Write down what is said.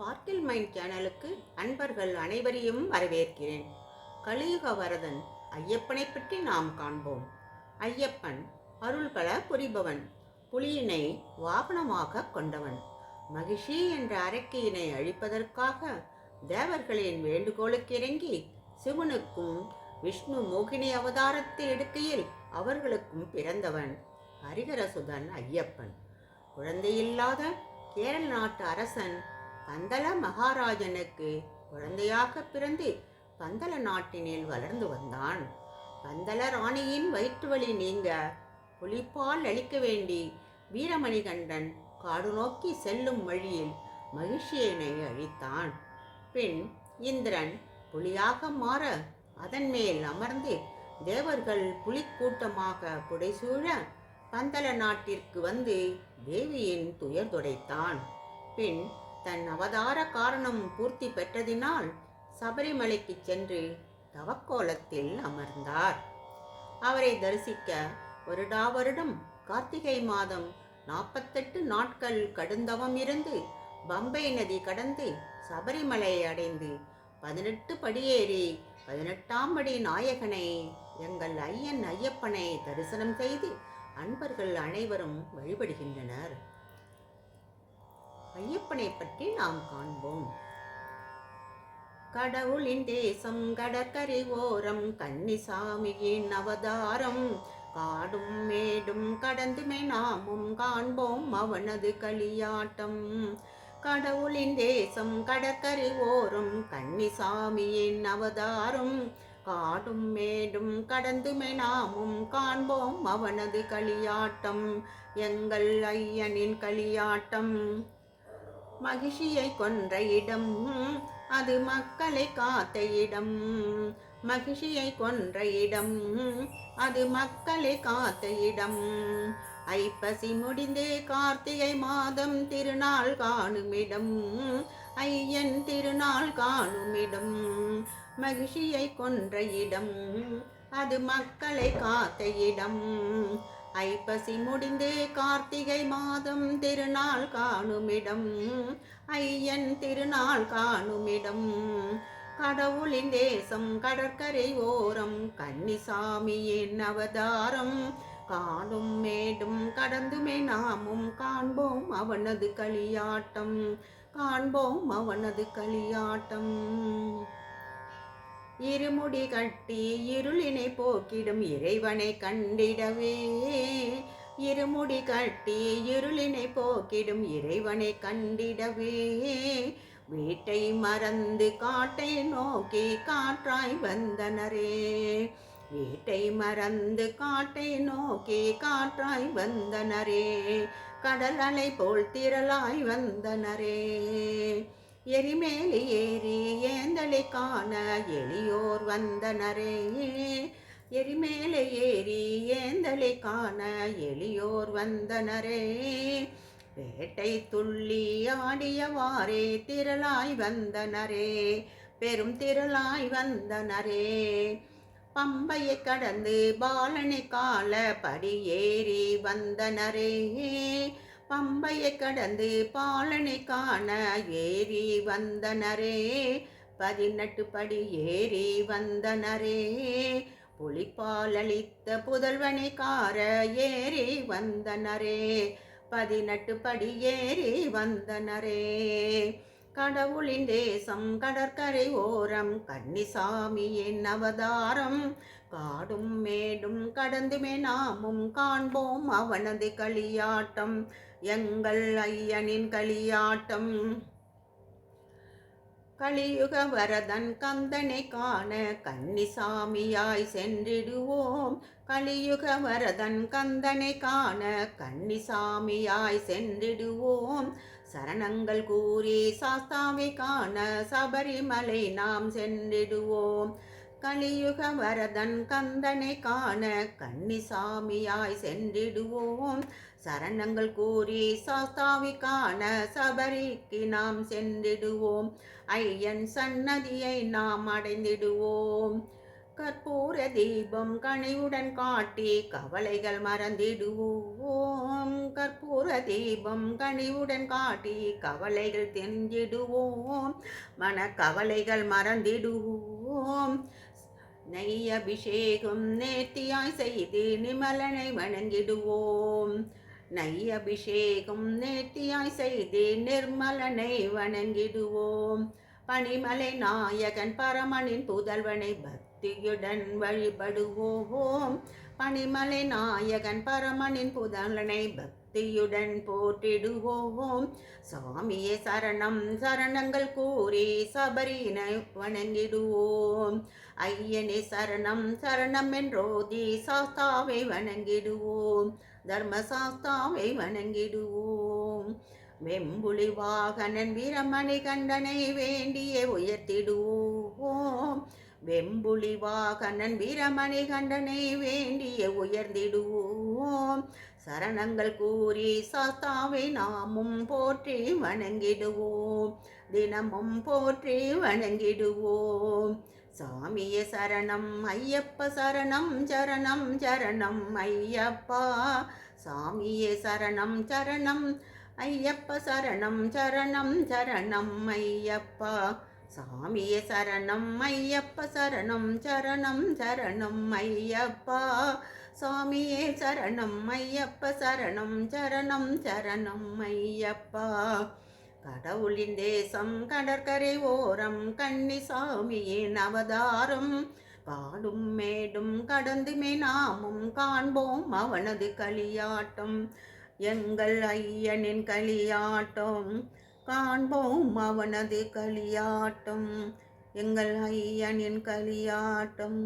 Sparkle mind சேனலுக்கு அன்பர்கள் அனைவரையும் வரவேற்கிறேன். கலியுக வரதன் ஐயப்பனை பற்றி நாம் காண்போம். ஐயப்பன் அருள் பல புரிபவன் புலியினை வாகனமாக கொண்டவன். மகிஷி என்ற அரக்கியினை அழிப்பதற்காக தேவர்களின் வேண்டுகோளுக்கு இறங்கி சிவனுக்கும் விஷ்ணு மோகினி அவதாரத்தில் எடுக்கையில் அவர்களுக்கும் பிறந்தவன் ஹரிஹரசுதன் ஐயப்பன். குழந்தையில்லாத கேரள நாட்டு அரசன் பந்தல மகாராஜனுக்கு குழந்தையாக பிறந்து பந்தல நாட்டினில் வளர்ந்து வந்தான். பந்தல ராணியின் வயிற்று வலி நீங்க புலிப்பால் அளிக்க வேண்டி வீரமணிகண்டன் காடு நோக்கி செல்லும் வழியில் மகிழ்ச்சியனை அழித்தான். பின் இந்திரன் புலியாக மாற அதன் மேல் அமர்ந்து தேவர்கள் புலிக்கூட்டமாக புடைசூழ பந்தல நாட்டிற்கு வந்து தேவியின் துயர் துடைத்தான். பின் தன் அவதார காரணம் பூர்த்தி பெற்றதினால் சபரிமலைக்கு சென்று தவக்கோலத்தில் அமர்ந்தார். அவரை தரிசிக்க வருடா வருடம் கார்த்திகை மாதம் நாற்பத்தெட்டு நாட்கள் கடுந்தவம் இருந்து பம்பை நதி கடந்து சபரிமலை அடைந்து பதினெட்டு படியேறி பதினெட்டாம் படி நாயகனை எங்கள் ஐயன் ஐயப்பனை தரிசனம் செய்து அன்பர்கள் அனைவரும் வழிபடுகின்றனர். ஐயப்பனை பற்றி நாம் காண்போம். கடவுளின் தேசம் கடற்கரை ஓரம் கன்னிசாமியின் அவதாரம் காடும் மேடும் கடந்துமே நாமும் காண்போம் அவனது களியாட்டம். கடவுளின் தேசம் கடற்கரை ஓரம் கன்னிசாமியின் அவதாரம் காடும் மேடும் கடந்துமே நாமும் காண்போம் அவனது களியாட்டம். எங்கள் ஐயனின் களியாட்டம். மகிழ்ச்சியை கொன்ற இடம் அது மக்களை காத்த இடம். மகிழ்ச்சியை கொன்ற இடம் அது மக்களை காத்த இடம். ஐப்பசி முடிந்து கார்த்திகை மாதம் திருநாள் காணுமிடம் ஐயன் திருநாள் காணுமிடம் மகிழ்ச்சியை கொன்ற இடம் அது மக்களை காத்த இடம். ஐப்பசி முடிந்து கார்த்திகை மாதம் திருநாள் காணுமிடம். ஐயன் திருநாள் காணுமிடம். கடவுளின் தேசம் கடற்கரை ஓரம் கன்னிசாமியின் அவதாரம். காணும் மேடும் கடந்துமே நாமும் காண்போம் அவனது களியாட்டம். காண்போம் அவனது களியாட்டம். இருமுடி கட்டி இருளினை போக்கிடும் இறைவனை கண்டிடவே. இருமுடி கட்டி இருளினை போக்கிடும் இறைவனை கண்டிடவே. வீட்டை மறந்து காட்டை நோக்கி காற்றாய் வந்தனரே. வீட்டை மறந்து காட்டை நோக்கி காற்றாய் வந்தனரே. கடல் அலை போல் திரளாய் வந்தனரே. எரிமேலி ஏறி ஏந்தலை காண எளியோர் வந்தனரே. எரிமேலே ஏறி ஏந்தலை காண எளியோர் வந்தனரே. வேட்டை துள்ளி ஆடியவாறே திரளாய் வந்தனரே. பெரும் திரளாய் வந்தனரே. பம்பையை கடந்து பாலனை கால படியேறி வந்தனரே. பம்பையை கடந்து பாலனை காண ஏறி வந்தனரே. பதினெட்டு படி ஏறி வந்தனரே. புலிப்பாலளித்த புதல்வனை கார ஏறி வந்தனரே. பதினெட்டு படி ஏறி வந்தனரே. கடவுளின் தேசம் கடற்கரை ஓரம் கன்னிசாமியின் அவதாரம். காடும் மேடும் கடந்துமே நாமும் காண்போம் அவனது களியாட்டம் எங்கள் ஐயனின் களியாட்டம். கலியுக வரதன் கந்தனை காண கன்னிசாமியாய் சென்றிடுவோம். கலியுக வரதன் கந்தனை காண கன்னிசாமியாய் சென்றிடுவோம். சரணங்கள் கூறி சாஸ்தாவை காண சபரிமலை நாம் சென்றிடுவோம். கலியுக வரதன் கந்தனை காண கன்னிசாமியாய் சென்றிடுவோம். சரணங்கள் கூறி சாஸ்தாவி காண சபரிக்கு நாம் சென்றிடுவோம். ஐயன் சன்னதியை நாம் அடைந்திடுவோம். கற்பூர தீபம் கனிவுடன் காட்டி கவலைகள் மறந்திடுவோம். கற்பூர தீபம் கனிவுடன் காட்டி கவலைகள் தெரிஞ்சிடுவோம். மன கவலைகள் மறந்திடுவோம். நெய் அபிஷேகம் நேர்த்தியாய் செய்து நிமலனை வணங்கிடுவோம். நெய் அபிஷேகம் நேர்த்தியாய் செய்து நிர்மலனை வணங்கிடுவோம். பனிமலை நாயகன் பரமனின் புதல்வனை பக்தியுடன் வழிபடுவோம். பணிமலை நாயகன் பரமனின் புதல்வனை பக்தியுடன் போற்றிடுவோம். சுவாமியே சரணம் சரணங்கள் கூறி சபரினை வணங்கிடுவோம். ஐயனே சரணம் சரணம் என்றோதி சாஸ்தாவை வணங்கிடுவோம். தர்ம சாஸ்தாவை வணங்கிடுவோம். வெம்புலி வாகனன் வீரமணி கண்டனை வேண்டிய உயர்த்திடுவோம். வெம்புலி வாகனன் வீரமணி கண்டனை வேண்டிய உயர்ந்திடுவோம். சரணங்கள் கூறி சாஸ்தாவை நாமும் போற்றி வணங்கிடுவோம். தினமும் போற்றி வணங்கிடுவோம். சாமிய சரணம் ஐயப்ப சரணம் சரணம் சரணம் ஐயப்பா. சாமிய சரணம் சரணம் ஐயப்ப சரணம் சரணம் சரணம் ஐயப்பா. சாமிய சரணம் ஐயப்ப சரணம் சரணம் சரணம் ஐயப்பா. சாமியே சரணம் ஐயப்ப சரணம் சரணம் சரணம் ஐயப்பா. கடவுளின் தேசம் கடற்கரை ஓரம் கன்னிசாமியின் அவதாரம் காடும் மேடும் கடந்துமே நாமும் காண்போம் அவனது களியாட்டம். எங்கள் ஐயனின் களியாட்டம். காண்போம் அவனது களியாட்டம் எங்கள் ஐயனின் களியாட்டம்.